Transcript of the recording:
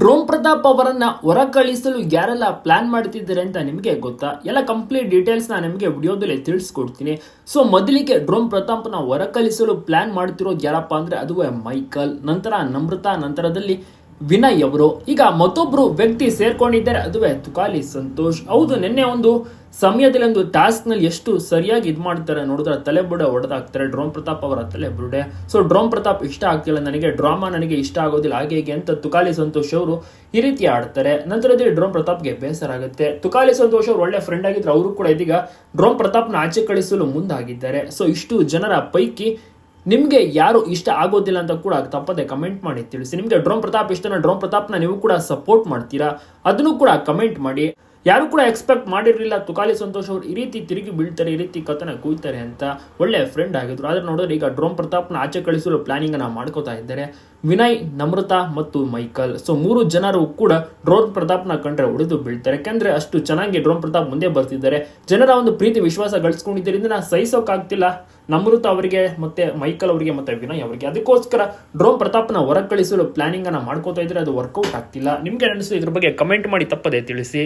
Drone Pratap ಅವರನ್ನ ಹೊರ ಕಳಿಸಲು ಯಾರೆಲ್ಲ ಪ್ಲಾನ್ ಮಾಡ್ತಿದ್ದಾರೆ ಅಂತ ನಿಮಗೆ ಗೊತ್ತಾ? ಎಲ್ಲ ಕಂಪ್ಲೀಟ್ ಡೀಟೇಲ್ಸ್ ನಾನು ನಿಮಗೆ ವಿಡಿಯೋದಲ್ಲಿ ತಿಳಿಸ್ಕೊಡ್ತೀನಿ. ಸೊ ಮೊದಲಿಗೆ ಡ್ರೋನ್ ಪ್ರತಾಪ್ನ ಹೊರ ಕಳಿಸಲು ಪ್ಲಾನ್ ಮಾಡ್ತಿರೋದು ಯಾರಪ್ಪ ಅಂದ್ರೆ ಅದುವೇ ಮೈಕಲ್ ನಂತರ ನಮ್ರತಾ ನಂತರದಲ್ಲಿ ವಿನಯ್ ಅವರು, ಈಗ ಮತ್ತೊಬ್ಬರು ವ್ಯಕ್ತಿ ಸೇರ್ಕೊಂಡಿದ್ದಾರೆ. ಅದುವೇ ತುಕಾಲಿ ಸಂತೋಷ್. ಹೌದು, ನಿನ್ನೆ ಒಂದು ಸಮಯದಲ್ಲಿ ಒಂದು ಟಾಸ್ಕ್ನಲ್ಲಿ ಎಷ್ಟು ಸರಿಯಾಗಿ ಇದು ಮಾಡ್ತಾರೆ ನೋಡಿದ್ರೆ ತಲೆ ಬುಡೆ ಹೊಡೆದಾಕ್ತಾರೆ ಡ್ರೋನ್ ಪ್ರತಾಪ್ ಅವರ ತಲೆ ಬುಡೆ ಸೊ ಡ್ರೋನ್ ಪ್ರತಾಪ್ ಇಷ್ಟ ಆಗ್ತಿಲ್ಲ ನನಗೆ. ಡ್ರಾಮಾ ನನಗೆ ಇಷ್ಟ ಆಗೋದಿಲ್ಲ. ಹಾಗೆ ಹೇಗೆ ಅಂತ ತುಕಾಲಿ ಸಂತೋಷ್ ಅವರು ಈ ರೀತಿ ಆಡ್ತಾರೆ. ನಂತರದಲ್ಲಿ ಡ್ರೋನ್ ಪ್ರತಾಪ್ಗೆ ಬೇಸರ ಆಗುತ್ತೆ. ತುಕಾಲಿ ಸಂತೋಷ್ ಅವರು ಒಳ್ಳೆ ಫ್ರೆಂಡ್ ಆಗಿದ್ರೆ ಅವರು ಕೂಡ ಇದೀಗ ಡ್ರೋನ್ ಪ್ರತಾಪ್ನ ಆಚೆ ಕಳಿಸಲು ಮುಂದಾಗಿದ್ದಾರೆ. ಸೊ ಇಷ್ಟು ಜನರ ಪೈಕಿ ನಿಮಗೆ ಯಾರು ಇಷ್ಟ ಆಗೋದಿಲ್ಲ ಅಂತ ಕೂಡ ತಪ್ಪದೆ ಕಮೆಂಟ್ ಮಾಡಿ ತಿಳಿಸಿ. ನಿಮಗೆ ಡ್ರೋನ್ ಪ್ರತಾಪ್ ಇಷ್ಟನ ಡ್ರೋನ್ ಪ್ರತಾಪ್ನ ನೀವು ಕೂಡ ಸಪೋರ್ಟ್ ಮಾಡ್ತೀರಾ? ಅದನ್ನು ಕೂಡ ಕಮೆಂಟ್ ಮಾಡಿ. ಯಾರು ಕೂಡ ಎಕ್ಸ್ಪೆಕ್ಟ್ ಮಾಡಿರಲಿಲ್ಲ. ತುಕಾಲಿ ಸಂತೋಷ್ ಅವರು ಈ ರೀತಿ ತಿರುಗಿ ಬೀಳ್ತಾರೆ, ಈ ರೀತಿ ಕಥನ ಕೂಯ್ತಾರೆ ಅಂತ ಒಳ್ಳೆ ಫ್ರೆಂಡ್ ಆಗಿದ್ರು. ಆದ್ರೆ ನೋಡಿದ್ರೆ ಈಗ ಡ್ರೋನ್ ಪ್ರತಾಪ್ನ ಆಚೆ ಕಳಿಸಲು ಪ್ಲಾನಿಂಗ್ ಅನ್ನ ಮಾಡ್ಕೋತಾ ಇದ್ದಾರೆ. ವಿನಯ್, ನಮ್ರತಾ ಮತ್ತು ಮೈಕಲ್. ಸೊ ಮೂರು ಜನರು ಕೂಡ ಡ್ರೋನ್ ಪ್ರತಾಪ್ನ ಕಂಡ್ರೆ ಉಳಿದು ಬೀಳ್ತಾರೆ. ಯಾಕಂದ್ರೆ ಅಷ್ಟು ಚೆನ್ನಾಗಿ ಡ್ರೋನ್ ಪ್ರತಾಪ್ ಮುಂದೆ ಬರ್ತಿದ್ದಾರೆ. ಜನರ ಒಂದು ಪ್ರೀತಿ, ವಿಶ್ವಾಸ ಗಳಿಸ್ಕೊಂಡಿದ್ದರಿಂದ ನಾ ಸಹಿಸೋಕಾಗ್ತಿಲ್ಲ. ನಮೃತ ಅವರಿಗೆ ಮತ್ತೆ ಮೈಕಲ್ ಅವರಿಗೆ ಮತ್ತೆ ವಿನಯ್ ಅವರಿಗೆ. ಅದಕ್ಕೋಸ್ಕರ ಡ್ರೋನ್ ಪ್ರತಾಪ್ನ ಹೊರ ಕಳಿಸಲು ಪ್ಲಾನಿಂಗ್ ಅನ್ನ ಮಾಡ್ಕೋತಾ ಇದ್ರೆ ಅದು ವರ್ಕೌಟ್ ಆಗ್ತಿಲ್ಲ. ನಿಮ್ಗೆ ಅನಿಸು ಇದ್ರ ಬಗ್ಗೆ ಕಮೆಂಟ್ ಮಾಡಿ ತಪ್ಪದೆ ತಿಳಿಸಿ.